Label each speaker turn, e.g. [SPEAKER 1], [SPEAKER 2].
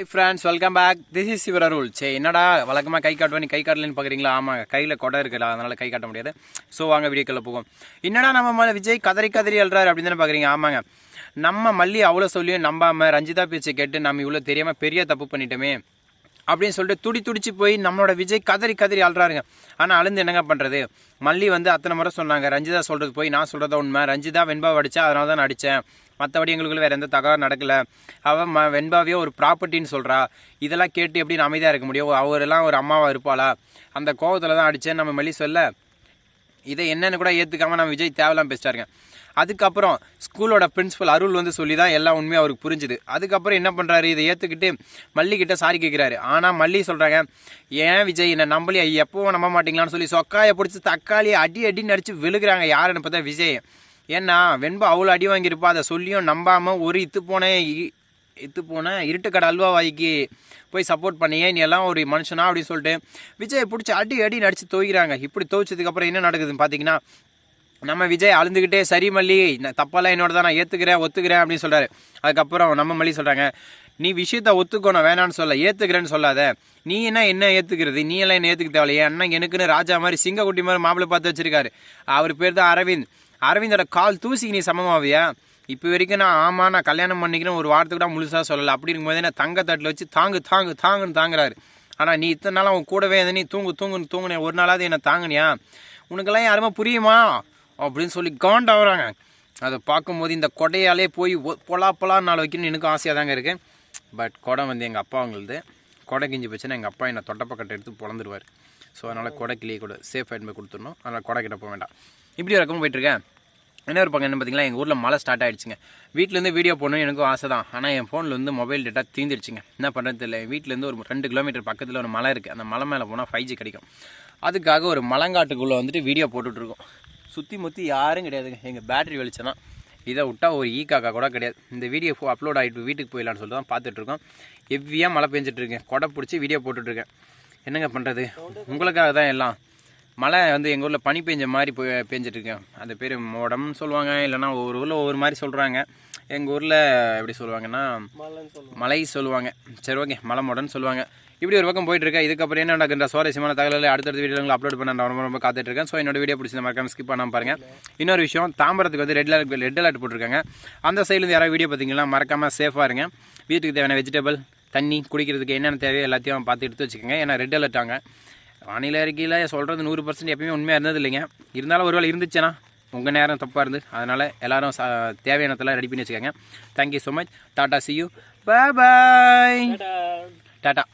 [SPEAKER 1] Hi friends welcome back this is Sivar Arul சே என்னடா வழக்கமாக கை காட்டுவேன் நீ கை காட்டலன்னு பார்க்குறீங்களா ஆமாம் கையில் கொடை இருக்குல்ல அதனால் கை காட்ட முடியாது. ஸோ வாங்க வீடியோக்குள்ளே போகும் என்னடா நம்ம மேலே விஜய் கதறி கதறி அல்றாரு அப்படின்னு தானே பார்க்குறீங்க ஆமாங்க. நம்ம மல்லி அவ்வளோ சொல்லியும் நம்பாமல் ரஞ்சிதா பேச்சை கேட்டு நம்ம இவ்வளோ தெரியாமல் பெரிய தப்பு பண்ணிட்டோமே அப்படின்னு சொல்லிட்டு துடி துடிச்சு போய் நம்மளோட விஜய் கதறி கதறி அழுறாருங்க. ஆனால் அழுந்து என்னங்க பண்ணுறது மல்லி வந்து அத்தனை முறை சொன்னாங்க ரஞ்சிதா சொல்கிறது போய் நான் சொல்கிறத உண்மை. ரஞ்சிதா வெண்பாவை அடித்தா அதனால தான் நான் அடித்தேன் மற்றபடி எங்களுக்குள்ள வேறு எந்த தகவல் நடக்கல. அவன் ம வெண்பாவே ஒரு ப்ராப்பர்ட்டின்னு சொல்கிறா இதெல்லாம் கேட்டு எப்படி நான் அமைதியாக இருக்க முடியும்? அவரெல்லாம் ஒரு அம்மாவாக இருப்பாளா? அந்த கோவத்தில் தான் அடித்தேன் நம்ம மல்லி சொல்ல இதை என்னென்னு கூட ஏற்றுக்காமல் நம்ம விஜய் தேவலாம் பேசிட்டாருங்க அதுக்கப்புறம் ஸ்கூலோட பிரின்சிபல் அருள் வந்து சொல்லி தான் எல்லா உண்மையும் அவருக்கு புரிஞ்சுது. அதுக்கப்புறம் என்ன பண்ணுறாரு இதை ஏற்றுக்கிட்டு மல்லிக்கிட்ட சாரி கேட்குறாரு ஆனால் மல்லி சொல்கிறாங்க ஏன் விஜய் என்னை நம்பலையா? எப்பவும் நம்ப மாட்டீங்களான்னு சொல்லி சொக்காயை பிடிச்சி தக்காளியை அடி அடின்னு நடிச்சு விழுகிறாங்க. யாருன்னு பார்த்தா விஜய். ஏன்னா வெண்பா அவ்வளோ அடி வாங்கியிருப்பா அதை சொல்லியும் நம்பாமல் ஒரு இத்து போன இ- இத்து போன இருட்டுக்கடை அல்வா வாய்க்கு போய் சப்போர்ட் பண்ணியே நீ எல்லாம் ஒரு மனுஷனா அப்படின்னு சொல்லிட்டு விஜய் பிடிச்சி அடி அடி நடிச்சு துவைக்கிறாங்க இப்படி துவைச்சதுக்கப்புறம் என்ன நடக்குதுன்னு பார்த்தீங்கன்னா நம்ம விஜய் அழுந்துக்கிட்டே சரி மல்லி நான் தப்பெல்லாம் என்னோட தான் நான் ஏற்றுக்கிறேன் ஒத்துக்கிறேன் அப்படின்னு சொல்கிறாரு அதுக்கப்புறம் நம்ம மல்லி சொல்கிறாங்க நீ விஷயத்த ஒத்துக்கணும் வேணான்னு சொல்ல ஏற்றுக்கிறேன்னு சொல்லாத. நீ என்ன என்ன ஏற்றுக்கிறது நீ எல்லாம் என்ன ஏற்றுக்க தேவையில்லையே? அண்ணன் எனக்குன்னு ராஜா மாதிரி சிங்கக்குட்டி மாதிரி மாப்பிள்ளை பார்த்து வச்சிருக்காரு. அவர் பேர் தான் அரவிந்த். அரவிந்தோட கால் தூசிக்கு நீ சமமாவியா? இப்போ வரைக்கும் நான் ஆமாம் நான் கல்யாணம் பண்ணிக்கிறேன் ஒரு வாரத்துக்கு கூட முழுசாக சொல்லலை. அப்படி இருக்கும்போது என்ன தங்க தட்டில் வச்சு தாங்கு தாங்கு தாங்குன்னு தாங்குறாரு. ஆனால் நீ இத்தனை நாள் அவன் கூடவே இருந்து நீ தூங்கு தூங்குன்னு தூங்குனே ஒரு நாளாவது என்னை தாங்குனியா? உனக்கெல்லாம் யாருமே புரியுமா? அப்படின்னு சொல்லி காண்டாகிறாங்க அதை பார்க்கும்போது இந்த கொடையாலே போய் பொலா பொலா நாள் வைக்கணும்னு எனக்கும் ஆசையாக தாங்க இருக்குது பட் கொடை வந்து எங்கள் அப்பா அவங்களது. கொடை கிஞ்சி போச்சுன்னா எங்கள் அப்பா என்னை தொட்டப்பக்கட்டை எடுத்து பிறந்துருவார் ஸோ அதனால் கொடை கிளியை கூட சேஃப் ஆகிட்டு போய் கொடுத்துடணும். அதனால் கொடை கிட்ட போக வேண்டாம். இப்படி ஒரு ரகமும் போயிட்டுருக்கேன். என்ன ஒரு பக்கம் என்ன பார்த்தீங்களா எங்கள் ஊரில் மழை ஸ்டார்ட் ஆகிடுச்சுங்க வீட்டிலேருந்து வீடியோ போடணும்னு எனக்கும் ஆசை தான் ஆனால் என் ஃபோனில் வந்து மொபைல் டேட்டா தீந்துருச்சுங்க என்ன பண்ணுறது இல்லை வீட்டிலேருந்து ஒரு ரெண்டு கிலோமீட்டர் பக்கத்தில் ஒரு மலை இருக்குது அந்த மலை மேலே போனால் ஃபைவ் ஜி கிடைக்கும். அதுக்காக ஒரு மலங்காட்டுக்குள்ளே வந்துட்டு வீடியோ போட்டுட்ருக்கோம். சுற்றி முற்றி யாரும் கிடையாதுங்க. எங்கள் பேட்டரி வெளிச்சம் தான் இதை விட்டால் ஒரு ஈ காக்கா கூட கிடையாது. இந்த வீடியோ அப்லோட் ஆகிட்டு வீட்டுக்கு போயிடலான்னு சொல்லிட்டு தான் பார்த்துட்ருக்கோம். எவ்வியாக மழை பெஞ்சிட்ருக்கேன் கொடை பிடிச்சி வீடியோ போட்டுட்ருக்கேன். என்னங்க பண்ணுறது உங்களுக்காக தான் எல்லாம். மழை வந்து எங்கள் ஊரில் பனி பெஞ்ச மாதிரி போய் பெஞ்சிட்ருக்கேன் அந்த பேர் மோடம்னு சொல்லுவாங்க. இல்லைன்னா ஒவ்வொரு ஊரில் ஒவ்வொரு மாதிரி சொல்கிறாங்க எங்கள் ஊரில் எப்படி சொல்லுவாங்கன்னா மலை சொல்லுவாங்க. சரி ஓகே. மலை மோடன்னு சொல்லுவாங்க. இப்படி ஒரு பக்கம் போயிட்டு இருக்கேன் இதுக்கப்புறம் என்ன நடக்கின்ற சுவாரஸ்யமான தகவல்களை அடுத்தடுத்த வீடியோவில் அப்லோட் பண்ண நான் ரொம்ப ரொம்ப காத்துட்டு இருக்கேன். ஸோ என்னோட வீடியோ பிடிச்சி மறக்காம ஸ்கிப் பண்ணாம பாருங்க. இன்னொரு விஷயம் தாம்பரத்துக்கு வந்து ரெட் அலர்ட் ரெட் அலர்ட் போட்டிருக்காங்க. அந்த சைட்லேருந்து யாராவது வீடியோ பார்த்தீங்கன்னா மறக்காம சேஃபாக இருங்க. வீட்டுக்கு தேவையான வெஜிடபிள் தண்ணி குடிக்கிறதுக்கு என்னென்ன தேவையோ எல்லாத்தையும் பார்த்து எடுத்து வச்சுக்கோங்க. ஏன்னா ரெட் அலர்ட் ஆங்க. வானிலை அறிக்கையில் சொல்கிறது நூறு பர்சன்ட் எப்பயுமே உண்மையாக இருந்தது இல்லைங்க இருந்தாலும் ஒருவேளை இருந்துச்சுன்னா உங்கள் நேரம் தப்பாக இருந்து அதனால் எல்லாரும் சா தேவையானதெல்லாம் ரெடி பண்ணி வச்சுக்கோங்க. Thank you so much tata see you bye tata